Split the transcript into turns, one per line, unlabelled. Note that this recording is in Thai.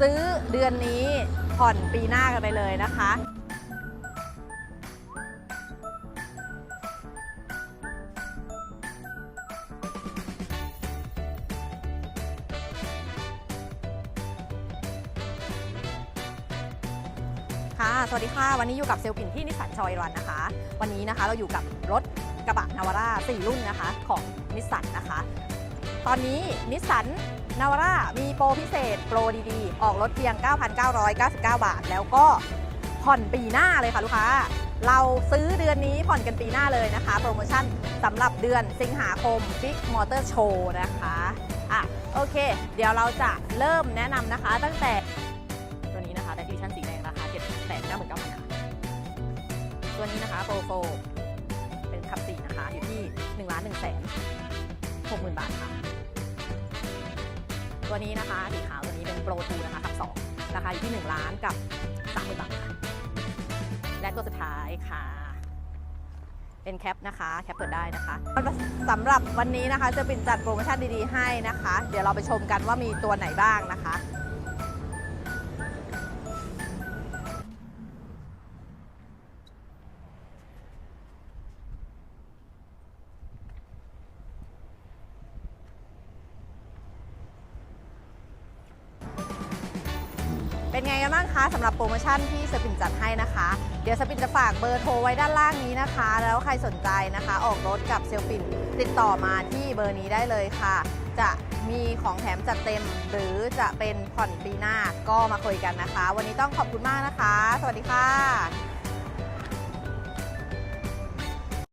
ซื้อเดือนนี้ผ่อนปีหน้ากันไปเลยนะคะค่ะสวัสดีค่ะ วันนี้อยู่กับเซลล์ปิ่นที่นิสสันชอยรันนะคะ วันนี้นะคะเราอยู่กับรถกระบะนาวาร่า4รุ่นนะคะของนิสสันนะคะ ตอนนี้นิสสันนาวาร่ามีโปรพิเศษ โปรดีๆ ออกรถเพียง 9,999 บาท แล้วก็ผ่อนปีหน้าเลยค่ะลูกค้า เราซื้อเดือนนี้ผ่อนกันปีหน้าเลยนะคะ โปรโมชั่นสำหรับเดือนสิงหาคม Big Motor Show นะคะอะโอเค เดี๋ยวเราจะเริ่มแนะนำนะคะ ตั้งแต่ตัวนี้นะคะแต่ดิชั่นสีแดงราคา7 9 9 0 0 0บาทตัวนี้นะคะโปรโฟเป็นขับสีนะคะ อยู่ที่1ล้าน1แสน6หมื่นบาทค่ะ ตัวนี้นะคะ สีขาวตัวนี้เป็นโปรทูนะคะขับ2ราคาอยู่ที่ 1 ล้านกับ3ามื่นบาทค่ะและตัวสุดท้ายค่ะ เป็นแคปนะคะ แคปเปิดได้นะคะสำหรับวันนี้นะคะจะเป็นจัดโปรโมชั่นดีๆให้นะคะ เดี๋ยวเราไปชมกันว่ามีตัวไหนบ้างนะคะ เป็นไงกันบ้างคะสำหรับโปรโมชั่นที่สปินจัดให้นะคะ เดี๋ยวสปินจะฝากเบอร์โทรไว้ด้านล่างนี้นะคะ แล้วใครสนใจนะคะ ออกรถกับเซลปินติดต่อมาที่เบอร์นี้ได้เลยค่ะ จะมีของแถมจัดเต็ม หรือจะเป็นผ่อนปีหน้าก็มาคุยกันนะคะ วันนี้ต้องขอบคุณมากนะคะ สวัสดีค่ะ